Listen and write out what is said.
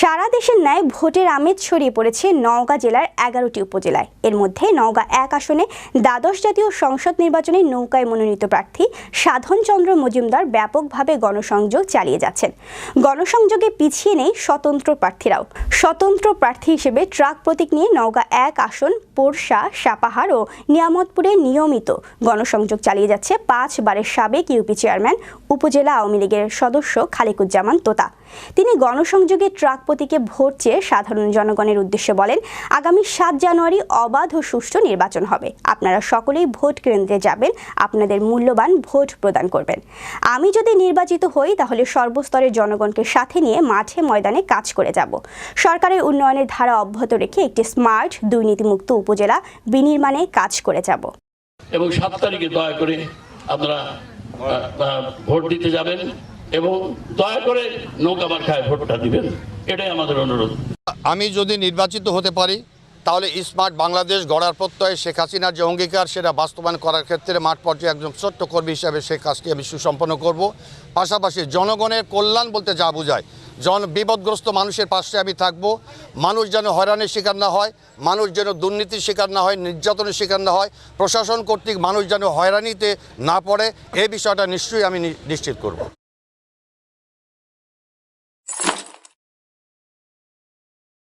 সারা দেশের ন্যায় ভোটের আমেজ ছড়িয়ে পড়েছে নওগাঁ জেলার এগারোটি উপজেলায়। এর মধ্যে নওগাঁ এক আসনে দ্বাদশ জাতীয় সংসদ নির্বাচনে নৌকায় মনোনীত প্রার্থী সাধনচন্দ্র মজুমদার ব্যাপকভাবে গণসংযোগ চালিয়ে যাচ্ছেন। গণসংযোগে পিছিয়ে নেই স্বতন্ত্র প্রার্থীরাও। স্বতন্ত্র প্রার্থী হিসেবে ট্রাক প্রতীক নিয়ে নওগাঁ এক আসন, পোরশা, সাপাহার ও নিয়ামতপুরে নিয়মিত গণসংযোগ চালিয়ে যাচ্ছে পাঁচবারের সাবেক ইউপি চেয়ারম্যান, উপজেলা আওয়ামী লীগের সদস্য খালিকুজ্জামান তোতা। তিনি গণসংযোগে ট্রাক প্রতীকে ভোট চেয়ে সাধারণ জনগণের উদ্দেশ্যে বলেন, আগামী সাত জানুয়ারি অবাধ ও সুষ্ঠু নির্বাচন হবে। আপনারা সকলেই ভোট কেন্দ্রে যাবেন, আপনাদের মূল্যবান ভোট প্রদান করবেন। আমি যদি নির্বাচিত হই, তাহলে সর্বস্তরের জনগণকে সাথে নিয়ে মাঠে ময়দানে কাজ করে যাব। সরকারের উন্নয়নের ধারা অব্যাহত রেখে একটি স্মার্ট দুর্নীতিমুক্ত উপজেলা বিনির্মাণে কাজ করে যাব। এবং সাত তারিখে দয়া করে আপনারা ভোট দিতে যাবেন এবং দয়া করে নৌকা মার্কায় ভোটটা দিবেন। এটাই আমাদের অনুরোধ। আমি যদি নির্বাচিত হতে পারি তাহলে স্মার্ট বাংলাদেশ গড়ার প্রত্যয়ে শেখ হাসিনার যে অঙ্গীকার সেটা বাস্তবায়ন করার ক্ষেত্রে মাঠ পর্যায়ে একজন ছোট্ট কর্মী হিসাবে সেই কাজটি আমি সুসম্পন্ন করব। পাশাপাশি জনগণের কল্যাণ বলতে যা বোঝায় জন বিপদগ্রস্ত মানুষের পাশে আমি থাকব। মানুষ যেন হয়রানির শিকার না হয়, মানুষ যেন দুর্নীতির শিকার না হয়, নির্যাতনের শিকার না হয়, প্রশাসন কর্তৃক মানুষ যেন হয়রানিতে না পড়ে এই বিষয়টা নিশ্চয়ই আমি নিশ্চিত করব।